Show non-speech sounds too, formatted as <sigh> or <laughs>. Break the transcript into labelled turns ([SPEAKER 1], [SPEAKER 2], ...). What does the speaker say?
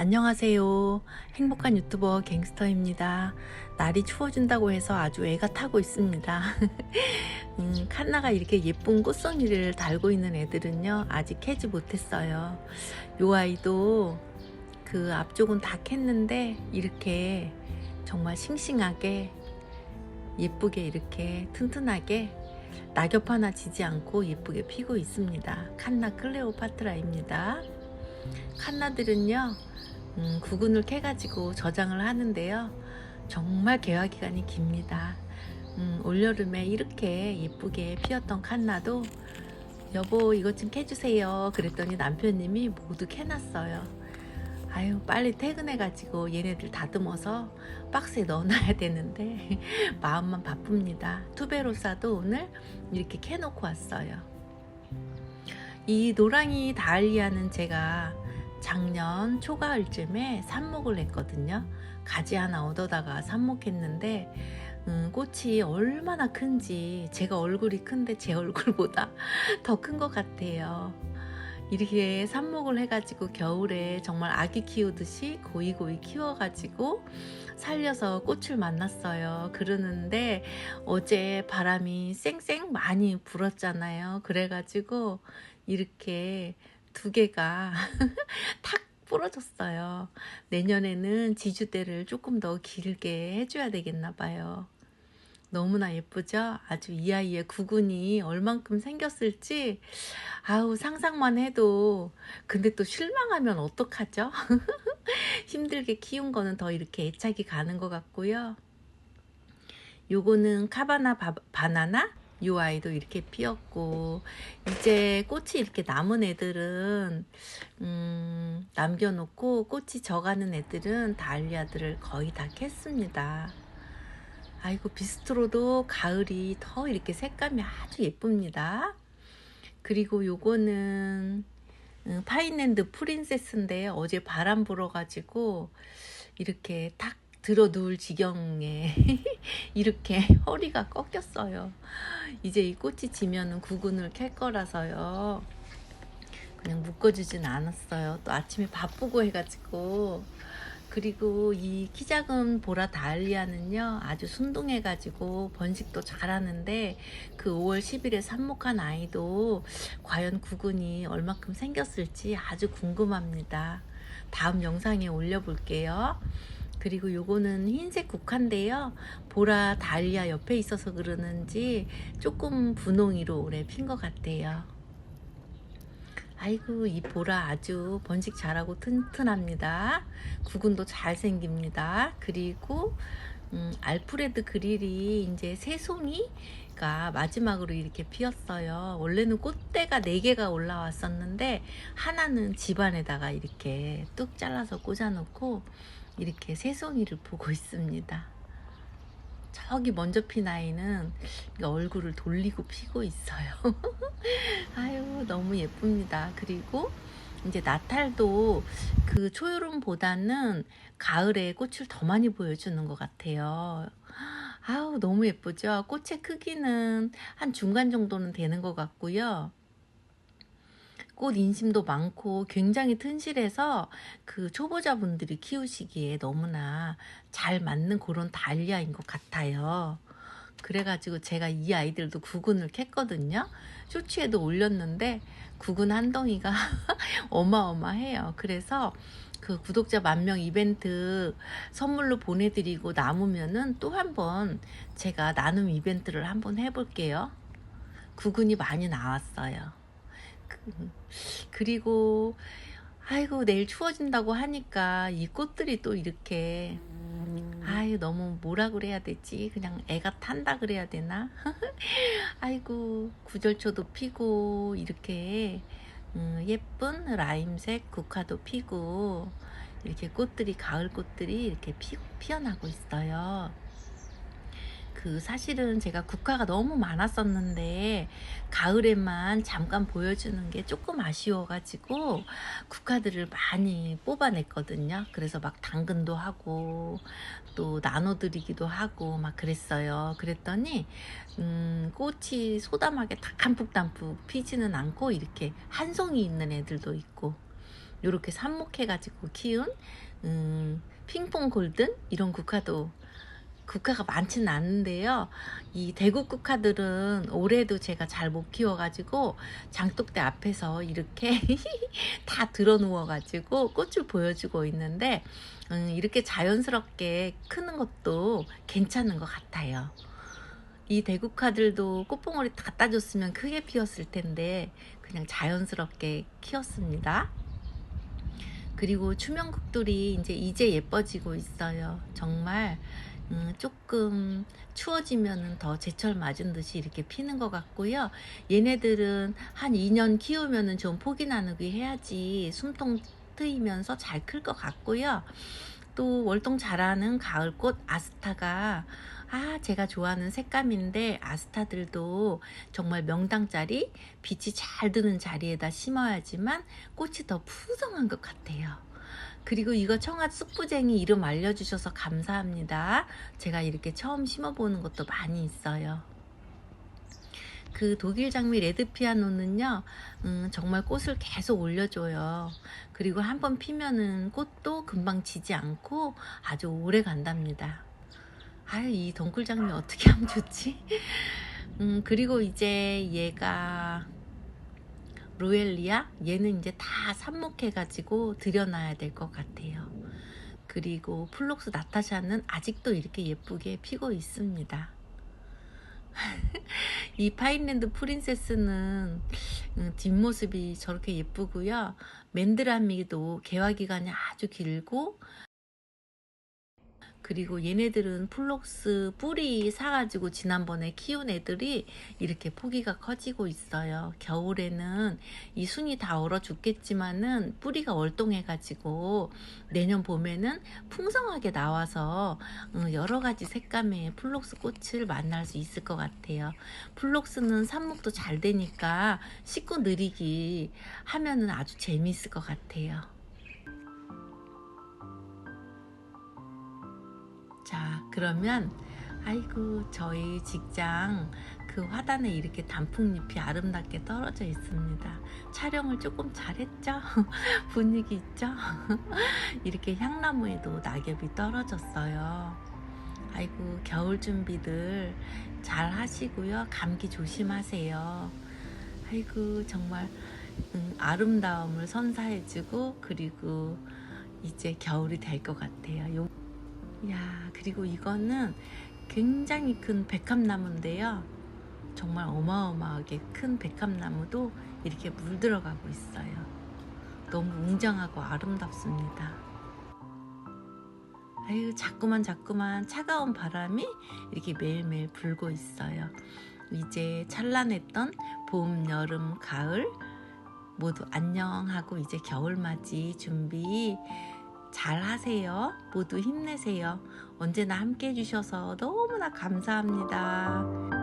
[SPEAKER 1] 안녕하세요. 행복한 유튜버 갱스터입니다. 날이 추워진다고 해서 아주 애가 타고 있습니다. <laughs> 음, 칸나가 이렇게 예쁜 꽃송이를 달고 있는 애들은요, 아직 캐지 못했어요. 요 아이도 그 앞쪽은 다 캤는데, 이렇게 정말 싱싱하게, 예쁘게 이렇게 튼튼하게 낙엽 하나 지지 않고 예쁘게 피고 있습니다. 칸나 클레오파트라입니다. 칸나들은요, 음, 구근을 캐가지고 저장을 하는데요. 정말 개화 기간이 깁니다. 음, 올여름에 이렇게 예쁘게 피었던 칸나도 여보 이것 좀 캐주세요. 그랬더니 남편님이 모두 캐놨어요. 아유 빨리 퇴근해가지고 얘네들 다듬어서 박스에 넣어놔야 되는데 <laughs> 마음만 바쁩니다. 투베로사도 오늘 이렇게 캐놓고 왔어요. 이 노랑이 다알리아는 제가 작년 초가을쯤에 삽목을 했거든요. 가지 하나 얻어다가 삽목했는데 음, 꽃이 얼마나 큰지 제가 얼굴이 큰데 제 얼굴보다 <laughs> 더 큰 것 같아요. 이렇게 삽목을 해가지고 겨울에 정말 아기 키우듯이 고이고이 키워가지고 살려서 꽃을 만났어요. 그러는데 어제 바람이 쌩쌩 많이 불었잖아요. 그래가지고 이렇게 두 개가 <laughs> 탁 부러졌어요. 내년에는 지주대를 조금 더 길게 해줘야 되겠나 봐요. 너무나 예쁘죠? 아주 이 아이의 구근이 얼만큼 생겼을지 아우 상상만 해도 근데 또 실망하면 어떡하죠? <laughs> 힘들게 키운 거는 더 이렇게 애착이 가는 것 같고요. 요거는 카바나 바, 바나나 요 아이도 이렇게 피었고 이제 꽃이 이렇게 남은 애들은 음, 남겨놓고 꽃이 져가는 애들은 달리아들을 거의 다 캤습니다. 아이고 비스트로도 가을이 더 이렇게 색감이 아주 예쁩니다. 그리고 요거는 음, 파인랜드 프린세스인데 어제 바람 불어가지고 이렇게 탁 들어 누울 지경에 <laughs> 이렇게 허리가 꺾였어요. 이제 이 꽃이 지면은 구근을 캘 거라서요. 그냥 묶어주진 않았어요. 또 아침에 바쁘고 해가지고. 그리고 이 키 작은 보라 다알리아는요 아주 순둥해 가지고 번식도 잘하는데 그 5월 10일에 삽목한 아이도 과연 구근이 얼마큼 생겼을지 아주 궁금합니다. 다음 영상에 올려볼게요. 그리고 요거는 흰색 국화인데요. 보라 달리아 옆에 있어서 그러는지 조금 분홍이로 오래 핀 것 같아요. 아이고 이 보라 아주 번식 잘하고 튼튼합니다. 구근도 잘 생깁니다. 그리고 음, 알프레드 그릴이 이제 새송이가 마지막으로 이렇게 피었어요. 원래는 꽃대가 4개가 올라왔었는데 하나는 집안에다가 이렇게 뚝 잘라서 꽂아놓고 이렇게 새송이를 보고 <laughs> 있습니다. 저기 먼저 핀 아이는 얼굴을 돌리고 피고 있어요. <laughs> 아유, 너무 예쁩니다. 그리고 이제 나탈도 그 초여름보다는 가을에 꽃을 더 많이 보여주는 것 같아요. 아우, 너무 예쁘죠? 꽃의 크기는 한 중간 정도는 되는 것 같고요. 꽃 인심도 많고 굉장히 튼실해서 그 초보자분들이 키우시기에 너무나 잘 맞는 그런 달리아인 것 같아요. 그래가지고 제가 이 아이들도 구근을 캤거든요. 쇼츠에도 올렸는데 구근 한 덩이가 <laughs> 어마어마해요. 그래서 그 구독자 만 명 이벤트 선물로 보내드리고 남으면은 또 한 번 제가 나눔 이벤트를 한번 해볼게요. 구근이 많이 나왔어요. 그, 그리고 아이고 내일 추워진다고 하니까 이 꽃들이 또 이렇게 아유 너무 뭐라 그래야 되지? 그냥 애가 탄다 그래야 되나? <laughs> 아이고 구절초도 피고 이렇게 음, 예쁜 라임색 국화도 피고 이렇게 꽃들이 가을 꽃들이 이렇게 피, 피어나고 있어요. 그 사실은 제가 국화가 너무 많았었는데 가을에만 잠깐 보여주는 게 조금 아쉬워가지고 국화들을 많이 뽑아냈거든요. 그래서 막 당근도 하고 또 나눠드리기도 하고 막 그랬어요. 그랬더니 음, 꽃이 소담하게 다 담뿍담뿍 피지는 않고 이렇게 한 송이 있는 애들도 있고 이렇게 삽목해가지고 키운 음, 핑퐁 골든 이런 국화도 국화가 많지는 않은데요. 이 대구 국화들은 올해도 제가 잘 못 키워가지고 장독대 앞에서 이렇게 <laughs> 다 들어 누워가지고 꽃을 보여주고 있는데 음, 이렇게 자연스럽게 크는 것도 괜찮은 것 같아요. 이 대국화들도 꽃봉오리 다 따줬으면 크게 피었을 텐데 그냥 자연스럽게 키웠습니다. 그리고 추명국들이 이제 이제 예뻐지고 있어요. 정말 음, 조금 추워지면은 더 제철 맞은 듯이 이렇게 피는 것 같고요. 얘네들은 한 2년 키우면은 좀 포기 나누기 해야지 숨통 트이면서 잘 클 것 같고요. 또 월동 잘하는 가을꽃 아스타가 아 제가 좋아하는 색감인데 아스타들도 정말 명당짜리 빛이 잘 드는 자리에다 심어야지만 꽃이 더 푸성한 것 같아요. 그리고 이거 청아 쑥부쟁이 이름 알려주셔서 감사합니다. 제가 이렇게 처음 심어보는 것도 많이 있어요. 그 독일 장미 레드 피아노는요, 음, 정말 꽃을 계속 올려줘요. 그리고 한번 피면은 꽃도 금방 지지 않고 아주 오래 간답니다. 아유, 이 덩굴 장미 어떻게 하면 좋지? <laughs> 음, 그리고 이제 얘가 로엘리아 얘는 이제 다 삽목해 가지고 들여놔야 될 것 같아요. 그리고 플록스 나타샤는 아직도 이렇게 예쁘게 피고 있습니다. <laughs> 이 파인랜드 프린세스는 음, 뒷모습이 저렇게 예쁘고요. 맨드라미도 개화 기간이 아주 길고 그리고 얘네들은 플록스 뿌리 사가지고 지난번에 키운 애들이 이렇게 포기가 커지고 있어요. 겨울에는 이 순이 다 얼어 죽겠지만은 뿌리가 월동해가지고 내년 봄에는 풍성하게 나와서 어, 여러 가지 색감의 플록스 꽃을 만날 수 있을 것 같아요. 플록스는 삽목도 잘 되니까 씻고 느리기 하면은 아주 재미있을 것 같아요. 그러면 아이고 저희 직장 그 화단에 이렇게 단풍잎이 아름답게 떨어져 있습니다. 촬영을 조금 잘했죠? <laughs> 분위기 있죠? <laughs> 이렇게 향나무에도 낙엽이 떨어졌어요. 아이고 겨울 준비들 잘 하시고요. 감기 조심하세요. 아이고 정말 음, 아름다움을 선사해주고 그리고 이제 겨울이 될 것 같아요. 요- 야, 그리고 이거는 굉장히 큰 백합나무인데요. 정말 어마어마하게 큰 백합나무도 이렇게 물들어가고 있어요. 너무 웅장하고 아름답습니다. 아유, 자꾸만 자꾸만 차가운 바람이 이렇게 매일매일 불고 있어요. 이제 찬란했던 봄, 여름, 가을 모두 안녕하고 이제 겨울맞이 준비 잘 하세요. 모두 힘내세요. 언제나 함께 해주셔서 너무나 감사합니다.